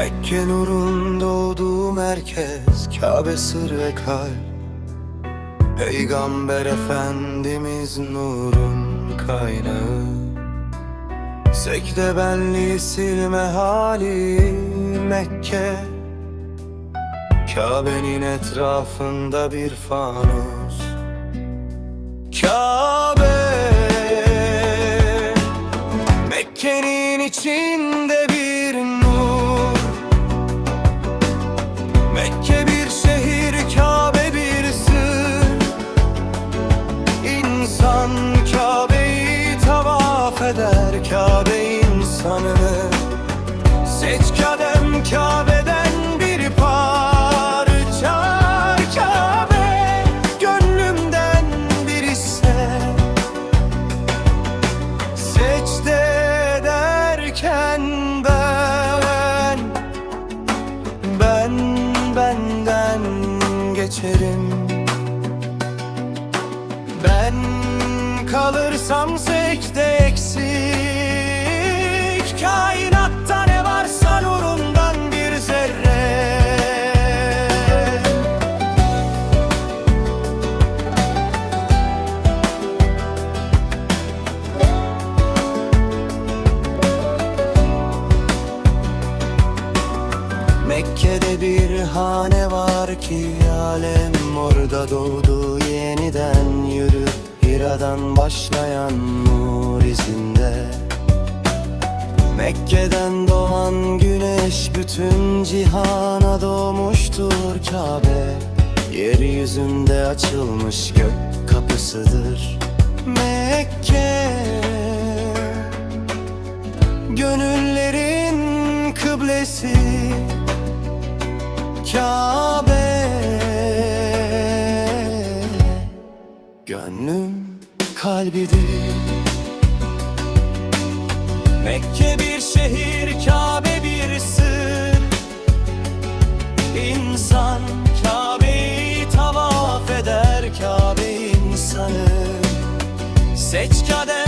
Mekke nurun doğduğu merkez Kabe sır ve kalp. Peygamber Efendimiz nurun kaynağı. Sekte benliği silme hali Mekke. Kabe'nin etrafında bir fanus. Kabe. Mekke'nin içinde bir eder Kabe insanını Seç kadem Kabe'den bir parça Kabe gönlümden bir ise Secde ederken ben Ben benden geçerim. Ben kalırsam secde eksik Bir hane var ki alem orada doğdu yeniden yürüp Hira'dan başlayan nur izinde. Mekke'den doğan güneş bütün cihana doğmuştur Kabe. Yeryüzünde açılmış gök kapısıdır Mekke. Gönüllerin kıblesi Kabe. Gönlüm kalbidir. Mekke bir şehir, Kabe bir sır. İnsan Kabe'yi tavaf eder Kabe insanı. Seç kadem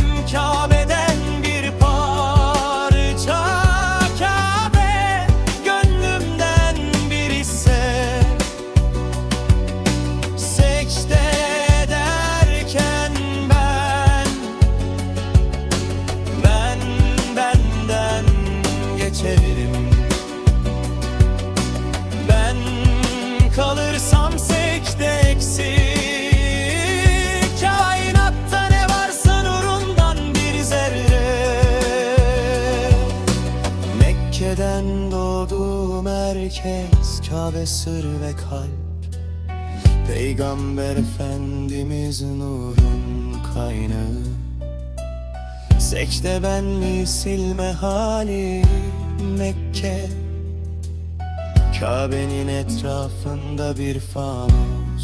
geçerim Ben kalırsam secde eksik. Kainatta ne varsa nurundan bir zerre. Mekke'den doğdu merkez Kabe sır ve kalp. Peygamber Efendimiz nurun kaynağı. Secde benliği silme hali Mekke. Kabe'nin etrafında bir fanus